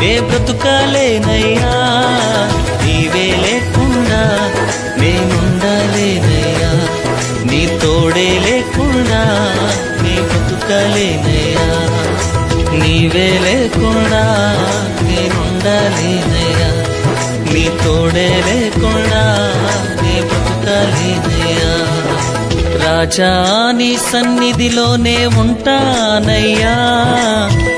నే బ్రతుకాలేనయ్యా నీవే లేకుండా నేనుండాలేనయ్యా నీ తోడే లేకుండా నీ బ్రతుకాలేనయ్యా నీవే లేకుండా నేనుండాలేనయ్యా నీ తోడే లేకుండా నీ బ్రతుకాలేనయ్యా. రాజా నీ సన్నిధిలోనే ఉంటానయ్యా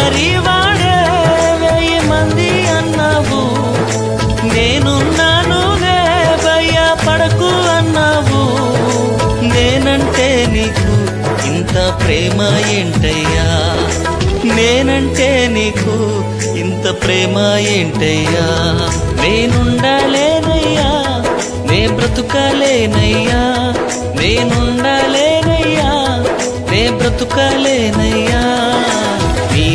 ఒంటరి వాడే వెయ్యి మంది అన్నావు నేనున్నానులే పడకు అన్నావు. నేనంటే నీకు ఇంత ప్రేమ ఏంటయ్యా? నేనంటే నీకు ఇంత ప్రేమ ఏంటయ్యా? నేనుండాలేనయ్యా నే బ్రతుకలేనయ్యా. నేనుండాలేనయ్యా నే బ్రతుకలేనయ్యా.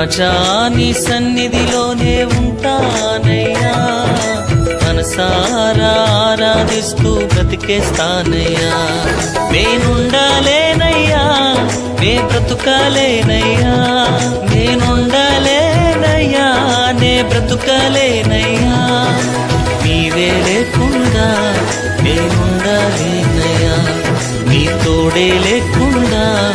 రాజా నీ సన్నిధిలోనే ఉంటానయ్యా. మనసారా ఆరాధిస్తూ బ్రతికేస్తానయ్యా. నేనుండాలేనయ్యా నే బ్రతుకాలేనయ్యా. నేనుండాలేనయ్యా నే బ్రతుకాలేనయ్యా. నీవే లేకుండా నేనుండాలేనయ్యా. నీ తోడే లేకుండా